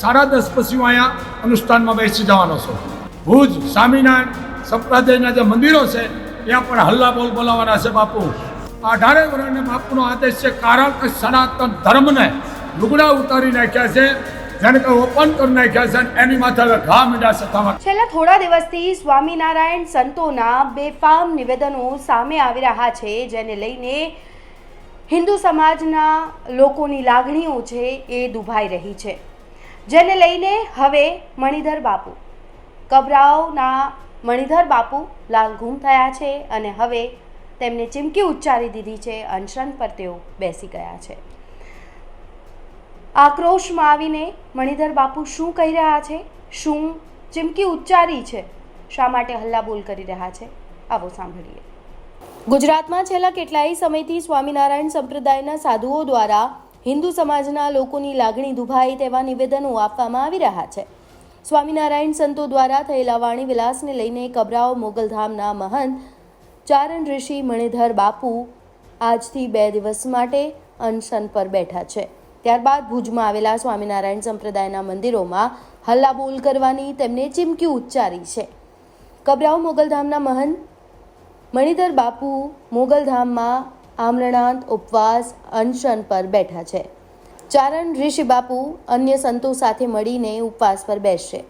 સાડા દસ પછી હું અહીંયા અનુષ્ઠાનમાં બેસી જવાનો છું. ભુજ, સ્વામિનારાયણ, સંપ્રદાયના જે મંદિરો છે, ત્યાં પણ હલ્લા બોલ બોલાવવાના છે બાપુ. અઢારે વર્ષને બાપુનો આદેશ છે, કારણ કે સનાતન ધર્મને લુગડા ઉતારી નાખ્યા છે, જેને કે ઓપન કરી નાખ્યા છે એની માથે હવે ઘા મીડા છે છેલ્લા થોડા દિવસથી સ્વામિનારાયણ સંતોના બેફામ નિવેદનો સામે આવી રહ્યા છે, જેને લઈને હિન્દુ સમાજના લોકોની લાગણીઓ છે એ દુભાઈ રહી છે. જેને લઈને હવે મણિધર બાપુ. કબરાઓના મણિધર બાપુ લાલ ગુમ થયા છે અને હવે તેમને ચીમકી ઉચ્ચારી દીધી છે અનશન પર તેઓ બેસી ગયા છે. આક્રોશમાં આવીને મણિધર બાપુ શું કહી રહ્યા છે? શું ચીમકી ઉચ્ચારી છે? શા માટે હલ્લાબોલ કરી રહ્યા છે? આવો સાંભળીએ. ગુજરાતમાં છેલ્લા કેટલાય સમયથી સ્વામિનારાયણ સંપ્રદાયના સાધુઓ દ્વારા હિન્દુ સમાજના લોકોની લાગણી દુભાઈ તેવા નિવેદનો આપવામાં આવી રહ્યા છે. સ્વામિનારાયણ સંતો દ્વારા થયેલા વાણી વિલાસને લઈને કબરાઓ મોગલધામના મહંત, ચારણ ઋષિ, મણિધર બાપુ આજથી બે દિવસ માટે અનશન પર બેઠા છે. ત્યારબાદ ભુજમાં આવેલા સ્વામિનારાયણ સંપ્રદાયના મંદિરોમાં હલ્લાબોલ કરવાની તેમને ચીમકી ઉચ્ચારી છે. કબરાઓ મોગલધામના મહંત, મણિધર બાપુ મોગલધામમાં આમરણાંત ઉપવાસ અનશન પર બેઠા છે. ચારણ ઋષિ બાપુ અન્ય સંતો સાથે મળીને ઉપવાસ પર બેસશે.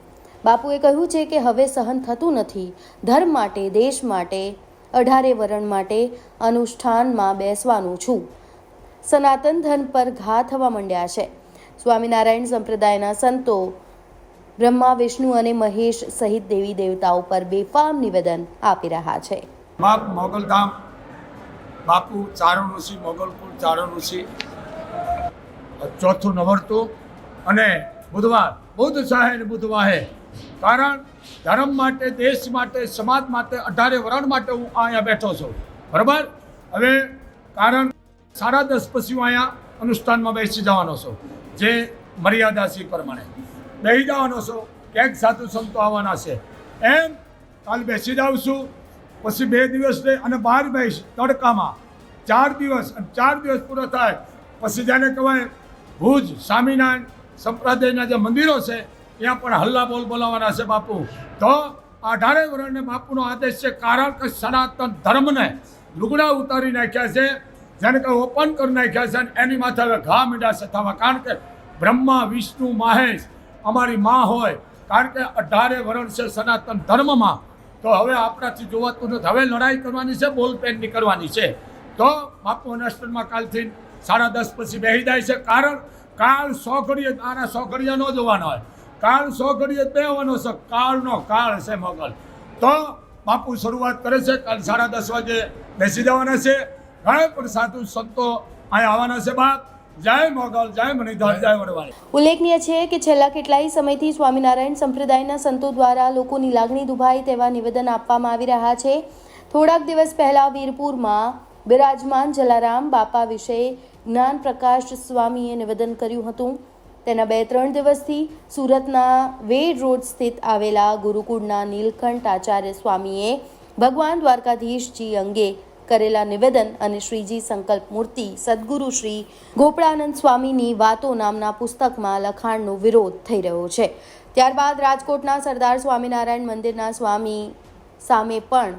બાપુએ કહ્યું છે કે હવે સહન થતું નથી. ધર્મ માટે, દેશ માટે, અઢારે વરણ માટે અનુષ્ઠાનમાં બેસવાનું છું. સનાતન ધર્મ પર ઘા થવા માંડ્યા છે. સ્વામિનારાયણ સંપ્રદાયના સંતો, બ્રહ્મા, વિષ્ણુ અને મહેશ સહિત દેવી દેવતાઓ પર બેફામ નિવેદન આપી રહ્યા છે. મોગલધામ બાપુ ચારણ ઋષિ મોગલપુર ઋષિ. ચોથું નવરતું અને બુધવાર, બુધ સાહે ને બુધવાહે કારણ ધર્મ માટે, દેશ માટે, સમાજ માટે, અઢારે વરણ માટે હું અહીંયા બેઠો છું. બરાબર? હવે કારણ સાડા દસ પછી હું અહીંયા અનુષ્ઠાનમાં બેસી જવાનો છું. જે મર્યાદા છે પ્રમાણે. બેસી જવાનો છું. ક્યાંક સાધુ સંતો આવવાના છે. એમ કાલ બેસી જાઉં છું. પછી બે દિવસ રહી અને બાર બેસ તડકામાં. ચાર દિવસ અને ચાર દિવસ પૂરો થાય. પછી જેને કહેવાય ભુજ, સ્વામિનારાયણ સંપ્રદાયના જે મંદિરો છે, ત્યાં પણ હલ્લા બોલ બોલાવવાના છે બાપુ. તો અઢારે વર્ણને બાપુનો આદેશ છે, કારણ કે સનાતન ધર્મને લુગડા ઉતારી નાખ્યા છે, જેને કે ઓપન કરી નાખ્યા છે અને એની માથે હવે ઘા મીંડા છે થવા કારણ કે બ્રહ્મા, વિષ્ણુ, મહેશ અમારી મા હોય. કારણ કે અઢારે વરણ છે સનાતન ધર્મમાં. તો હવે આપણાથી જોવાતું નથી. હવે લડાઈ કરવાની છે, બોલ પેનની કરવાની છે. તો બાપુ અનુષ્ઠાનમાં કાલથી સાડા દસ પછી બેસી જાય છે. કારણ કાળ સો ઘડીએ આના સો ઘડીએ ન જોવાનો હોય. કાળ સો ઘડીએ બેવાનો છે. કાળનો કાળ છે મોગલ. તો બાપુ શરૂઆત કરે છે, કાલ સાડા દસ વાગે બેસી જવાના છે. ઘણા પણ સાધુ સંતો અહીંયા આવવાના છે બાપ. જય ઉલ્લેખનીય છે કે છેલ્લા કેટલાય સમયથી સ્વામિનારાયણ સંપ્રદાયના સંતો દ્વારા લોકોની લાગણી દુભાઈ તેવા નિવેદન આપવામાં આવી રહ્યા છે. થોડાક દિવસ પહેલા વીરપુરમાં બિરાજમાન જલારામ બાપા વિશે જ્ઞાન પ્રકાશ સ્વામીએ નિવેદન કર્યું હતું. તેના બે ત્રણ દિવસથી સુરતના વેડ રોડ સ્થિત આવેલા ગુરુકુળના નીલકંઠ આચાર્ય સ્વામીએ ભગવાન દ્વારકાધીશજી અંગે કરેલા નિવેદન અને શ્રીજી સંકલ્પ મૂર્તિ સદગુરુ શ્રી ગોપળાનંદ સ્વામીની વાતો નામના પુસ્તકમાં લખાણનો વિરોધ થઈ રહ્યો છે. ત્યારબાદ રાજકોટના સરદાર સ્વામિનારાયણ મંદિરના સ્વામી સામે પણ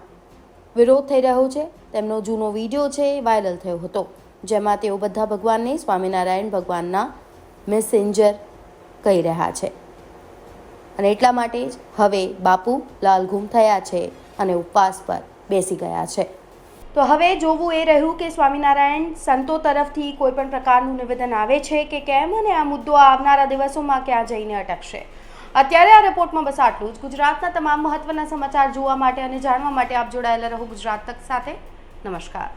વિરોધ થઈ રહ્યો છે. તેમનો જૂનો વીડિયો છે એ વાયરલ થયો હતો. જેમાં તેઓ બધા ભગવાનને સ્વામિનારાયણ ભગવાનના મેસેન્જર કહી રહ્યા છે. અને એટલા માટે જ હવે બાપુ લાલઘૂમ થયા છે અને ઉપવાસ પર બેસી ગયા છે. તો હવે જોવું એ રહ્યું કે સ્વામિનારાયણ સંતો તરફથી કોઈ પણ પ્રકારનું નિવેદન આવે છે કે કેમ અને આ મુદ્દો આવનારા દિવસોમાં ક્યાં જઈને અટકશે? અત્યારે આ રિપોર્ટમાં બસ આટલું જ. ગુજરાતના તમામ મહત્વના સમાચાર જોવા માટે અને જાણવા માટે આપ જોડાયેલા રહો ગુજરાત તક સાથે. નમસ્કાર.